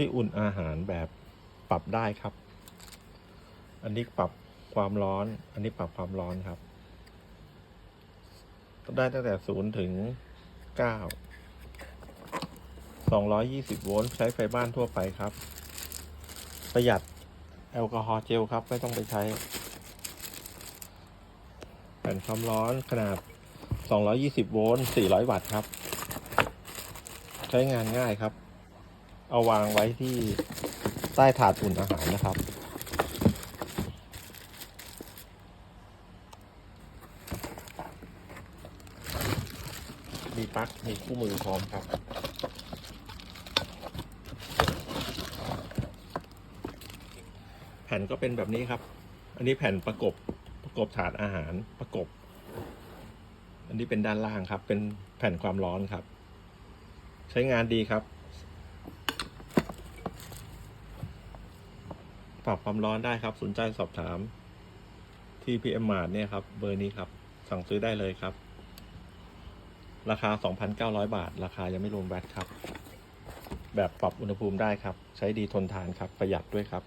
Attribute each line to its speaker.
Speaker 1: ที่อุ่นอาหารแบบปรับได้ครับ อันนี้ปรับความร้อน อันนี้ปรับความร้อนครับ ได้ตั้งแต่ศูนย์ถึงเก้าสองร้อยยี่สิบโวลต์ใช้ไฟบ้านทั่วไปครับ ประหยัดแอลกอฮอล์เจลครับ ไม่ต้องไปใช้ แผ่นความร้อนขนาด 220 โวลต์ 400 วัตต์ครับ ใช้งานง่ายครับ เอาวางไว้ที่ใต้ถาดอุ่นอาหารนะครับ มีปลั๊กมีคู่มือพร้อมครับแผ่นก็เป็นแบบนี้ครับ อันนี้แผ่นประกบประกบถาดอาหารประกบ อันนี้เป็นด้านล่างครับ เป็นแผ่นความร้อนครับ ใช้งานดีครับ ปรับความร้อนได้ครับ สนใจสอบถามที่พีเอ็มมาร์เนี่ยครับ เบอร์นี้ครับ สั่งซื้อได้เลยครับ ราคา 2,900 บาท ราคายังไม่รวมแวตครับ แบบปรับอุณหภูมิได้ครับ ใช้ดีทนทานครับ ประหยัดด้วยครับ